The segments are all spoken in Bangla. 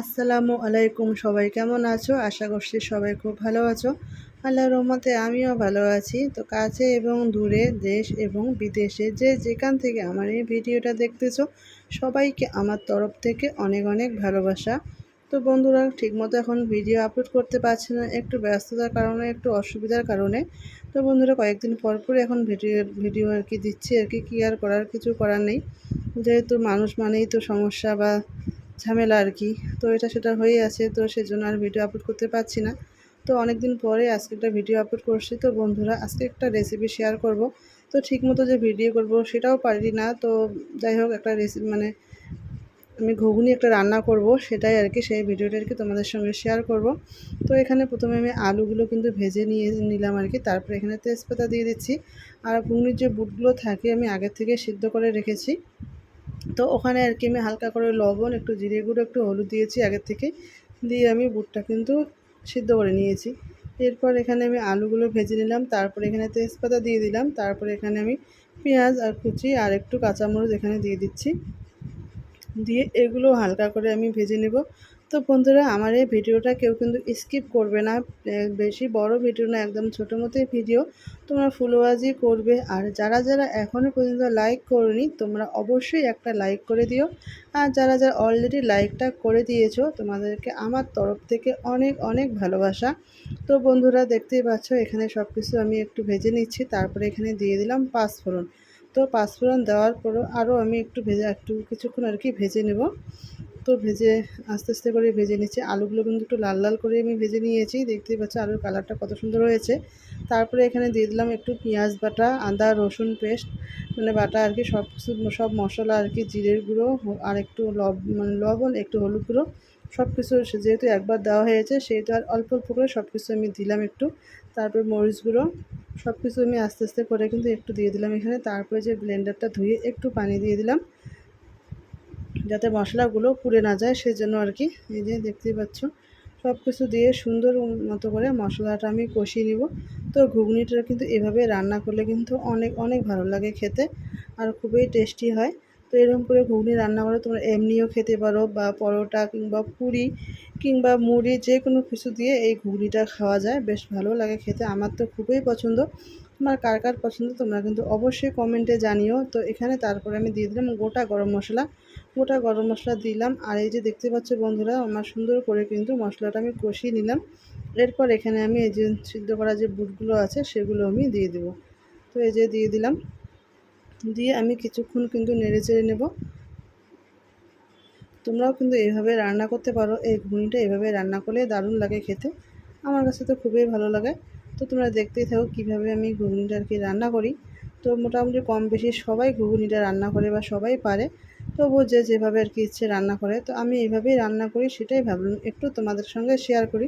আসসালামু আলাইকুম সবাই, কেমন আছো? আশা করছি সবাই খুব ভালো আছো। আল্লাহ রহমতে আমিও ভালো আছি। তো কাছে এবং দূরে দেশ এবং বিদেশে যে যেখান থেকে আমার এই ভিডিওটা দেখতেছো, সবাইকে আমার তরফ থেকে অনেক অনেক ভালোবাসা। তো বন্ধুরা, ঠিকমতো এখন ভিডিও আপলোড করতে পারছি না, একটু ব্যস্ততার কারণে, একটু অসুবিধার কারণে। তো বন্ধুরা, কয়েকদিন পর পর এখন ভিডিও ভিডিও আর কি দিচ্ছি, আর কি কী আর করার কিছু করার নেই। যেহেতু মানুষ মানেই তো সমস্যা বা ঝামেলা আর কি। তো এটা সেটা হয়ে আছে, তো সেজন্য আর ভিডিও আপলোড করতে পারছি না। তো অনেক দিন পরে আজকে একটা ভিডিও আপলোড করছি, তো বন্ধুরা আজকে একটা রেসিপি শেয়ার করব। তো ঠিকমতো যে ভিডিও করব সেটাও পারি না, তো যাই হোক একটা রেসিপি মানে আমি ঘুগনি একটা রান্না করব, সেটাই আর কি, সেই ভিডিওটা আর কি তোমাদের সঙ্গে শেয়ার করব। তো এখানে প্রথমে আমি আলুগুলো কিন্তু ভেজে নিয়ে নিলাম আর কি, তারপরে এখানে তেজপাতা দিয়ে দিচ্ছি। আর ঘুগনির যে বুটগুলো থাকে আমি আগের থেকে সিদ্ধ করে রেখেছি। তো ওখানে আর কি আমি হালকা করে লবণ, একটু জিরে গুঁড়ো, একটু হলুদ দিয়েছি আগের থেকে। দিয়ে আমি বুটটা কিন্তু সিদ্ধ করে নিয়েছি। এরপর এখানে আমি আলুগুলো ভেজে নিলাম, তারপর এখানে তেজপাতা দিয়ে দিলাম, তারপর এখানে আমি পেঁয়াজ আর কুচি আর একটু কাঁচামরিচ এখানে দিয়ে দিচ্ছি। দিয়ে এগুলো হালকা করে আমি ভেজে নেব। তো বন্ধুরা, আমার এই ভিডিওটা কেউ কিন্তু স্কিপ করবে না। বেশি বড় ভিডিও না, একদম ছোটো মতোই ভিডিও। তোমরা ফুলবাজি করবে। আর যারা যারা এখনও পর্যন্ত লাইক করনি, তোমরা অবশ্যই একটা লাইক করে দিও। আর যারা যারা অলরেডি লাইকটা করে দিয়েছ, তোমাদেরকে আমার তরফ থেকে অনেক অনেক ভালোবাসা। তো বন্ধুরা, দেখতেই পাচ্ছ, এখানে সব কিছু আমি একটু ভেজে নিচ্ছি। তারপরে এখানে দিয়ে দিলাম পাঁচফোড়ন। তো পাঁচফোড়ন দেওয়ার পরও আরও আমি একটু ভেজে, একটু কিছুক্ষণ আর কি ভেজে নেব। তো ভেজে আস্তে আস্তে করে ভেজে নিচ্ছি। আলুগুলো কিন্তু একটু লাল লাল করে আমি ভেজে নিয়েছি। দেখতেই পাচ্ছি আলুর কালারটা কত সুন্দর হয়েছে। তারপরে এখানে দিয়ে দিলাম একটু পেঁয়াজ বাটা, আদা, রসুন পেস্ট মানে বাটা আর কি, সব কিছু, সব মশলা আর কি, জিরের গুঁড়ো আর একটু লব মানে লবণ, একটু হলুদ গুঁড়ো, সব কিছু যেহেতু একবার দেওয়া হয়েছে সেহেতু আর অল্প অল্প করে সব কিছু আমি দিলাম একটু। তারপর মরিচ গুঁড়ো, সব কিছু আমি আস্তে আস্তে করে কিন্তু একটু দিয়ে দিলাম এখানে। তারপরে যে ব্লেন্ডারটা ধুয়ে একটু পানি দিয়ে দিলাম। যাতে মশলাগুলো পুড়ে না যায়, সেজন্য আর কি। এই যে দেখতেই পাচ্ছ সব কিছু দিয়ে সুন্দর মতো করে মশলাটা আমি কষিয়ে নিব। তো ঘুগনিটা কিন্তু এভাবে রান্না করলে কিন্তু অনেক অনেক ভালো লাগে খেতে আর খুবই টেস্টি হয়। তো এরকম করে ঘুগনি রান্না করে তোমরা এমনিও খেতে পারো বা পরোটা কিংবা পুরি কিংবা মুড়ি, যে কোনো কিছু দিয়ে এই ঘুগনিটা খাওয়া যায়। বেশ ভালো লাগে খেতে, আমার তো খুবই পছন্দ। তোমার কার কার পছন্দ তোমরা কিন্তু অবশ্যই কমেন্টে জানিও। তো এখানে তারপরে আমি দিয়ে দিলাম গোটা গরম মশলা। গোটা গরম মশলা দিলাম। আর এই যে দেখতে পাচ্ছ বন্ধুরা, আমার সুন্দর করে কিন্তু মশলাটা আমি কষিয়ে নিলাম। এরপর এখানে আমি এই যে সিদ্ধ করা যে বুটগুলো আছে, সেগুলো আমি দিয়ে দেবো। তো এই যে দিয়ে দিলাম। দিয়ে আমি কিছুক্ষণ কিন্তু নেড়ে চেড়ে নেব। তোমরাও কিন্তু এইভাবে রান্না করতে পারো। এই ঘুগনিটা এভাবে রান্না করলে দারুণ লাগে খেতে। আমার কাছে তো খুবই ভালো লাগে। তো তোমরা দেখতেই থাকো কীভাবে আমি ঘুগনিটা আর কি রান্না করি। তো মোটামুটি কম বেশি সবাই ঘুগনিটা রান্না করে বা সবাই পারে। তবুও যে যেভাবে আর কি ইচ্ছে রান্না করে। তো আমি এইভাবেই রান্না করি, সেটাই ভাবলাম একটু তোমাদের সঙ্গে শেয়ার করি।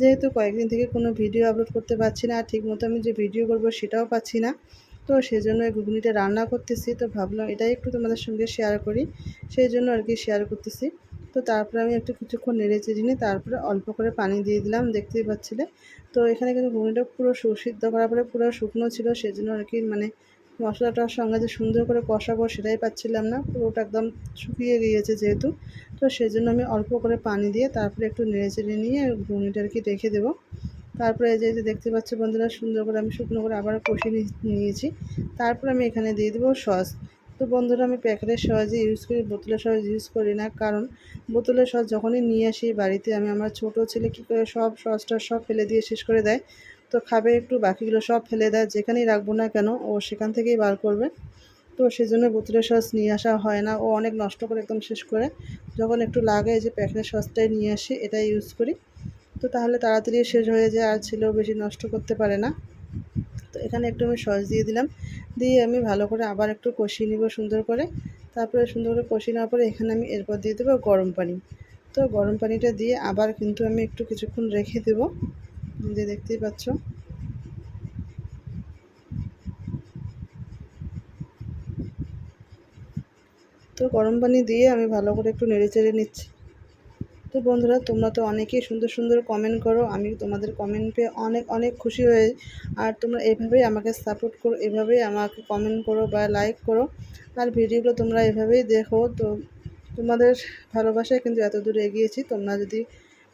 যেহেতু কয়েকদিন থেকে কোনো ভিডিও আপলোড করতে পারছি না আর ঠিকমতো আমি যে ভিডিও করব সেটাও পাচ্ছি না। তো সেই জন্য ঘুগনিটা রান্না করতেছি। তো ভাবলাম এটাই একটু তোমাদের সঙ্গে শেয়ার করি। সেই জন্য আর কি শেয়ার করতেছি। তো তারপরে আমি একটু কিছুক্ষণ নেড়ে চেড়ে নিই তারপরে অল্প করে পানি দিয়ে দিলাম, দেখতেই পাচ্ছিলে। তো এখানে কিন্তু ঘুগনিটা পুরো সুসিদ্ধ করার পরে পুরো শুকনো ছিল, সেজন্য আর কি মানে মশলাটার সঙ্গে যে সুন্দর করে কষাবো সেটাই পাচ্ছিলাম না, পুরোটা একদম শুকিয়ে গিয়েছে যেহেতু। তো সেই জন্য আমি অল্প করে পানি দিয়ে তারপরে একটু নেড়ে চেড়ে নিয়ে ঘুগনিটা আর কি রেখে দেবো। তারপরে যে যে দেখতে পাচ্ছ বন্ধুরা, সুন্দর করে আমি শুকনো করে আবার কষিয়ে নিয়েছি। তারপর আমি এখানে দিয়ে দেবো সস। তো বন্ধুরা, আমি প্যাকেটের সহজে ইউজ করি, বোতলের সহজ ইউজ করি না। কারণ বোতলের সস যখনই নিয়ে আসি বাড়িতে, আমি আমার ছোট ছেলে কী করে সব সসটা সব ফেলে দিয়ে শেষ করে দেয়। তো খাবে একটু, বাকিগুলো সব ফেলে দেয়, যেখানেই রাখব না কেন, ও সেখান থেকেই বার করবে। তো সেই জন্য বোতলের সস নিয়ে আসা হয় না, ও অনেক নষ্ট করে একদম শেষ করে। যখন একটু লাগে যে প্যাকেটের সসটাই নিয়ে আসি, এটাই ইউজ করি। তো তাহলে তাড়াতাড়ি শেষ হয়ে যায়, আর ছেলেও বেশি নষ্ট করতে পারে না। এখানে একটু আমি সস দিয়ে দিলাম। দিয়ে আমি ভালো করে আবার একটু কষিয়ে নিব সুন্দর করে। তারপরে সুন্দর করে কষিয়ে নেওয়ার পরে এখানে আমি এরপর দিয়ে দেবো গরম পানি। তো গরম পানিটা দিয়ে আবার কিন্তু আমি একটু কিছুক্ষণ রেখে দেবো। যে দেখতেই পাচ্ছ। তো গরম পানি দিয়ে আমি ভালো করে একটু নেড়ে চেড়ে নিচ্ছি। বন্ধুরা, তোমরা তো অনেকেই সুন্দর সুন্দর কমেন্ট করো, আমি তোমাদের কমেন্ট পেয়ে অনেক অনেক খুশি হয়ে আর তোমরা এভাবেই আমাকে সাপোর্ট করো, এভাবেই আমাকে কমেন্ট করো বা লাইক করো। আর ভিডিওগুলো তোমরা এভাবেই দেখো, তো তোমাদের ভালোবাসায় কিন্তু এত দূর এগিয়েছি, তোমরা যদি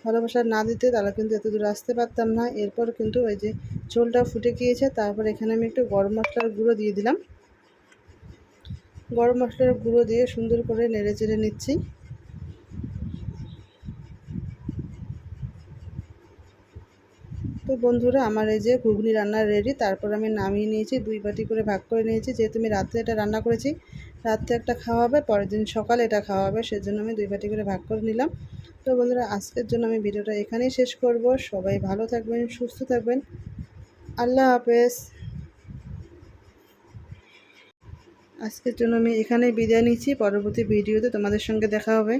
ভালোবাসা না দিতে তাহলে কিন্তু এত দূর আসতে পারতাম না। এরপর কিন্তু ওই যে ঝোলটা ফুটে গিয়েছে, তারপর এখানে আমি একটু গরম মশলার গুঁড়ো দিয়ে দিলাম। গরম মশলার গুঁড়ো দিয়ে সুন্দর করে নেড়ে চেড়ে নিচ্ছি। বন্ধুরা, আমার এই যে ঘুগনি রান্না রেডি তারপর আমি নামিয়ে নিয়েছি, দুই বাটি করে ভাগ করে নিয়েছি। যেহেতু আমি রাত্রে এটা রান্না করেছি, রাত্রে একটা খাওয়া হবে, পরের দিন সকালে এটা খাওয়া হবে, সেজন্য আমি দুই বাটি করে ভাগ করে নিলাম। তো বন্ধুরা, আজকের জন্য আমি ভিডিওটা এখানেই শেষ করব। সবাই ভালো থাকবেন, সুস্থ থাকবেন। আল্লাহ হাফেজ। আজকের জন্য আমি এখানেই বিদায় নিচ্ছি। পরবর্তী ভিডিওতে তোমাদের সঙ্গে দেখা হবে।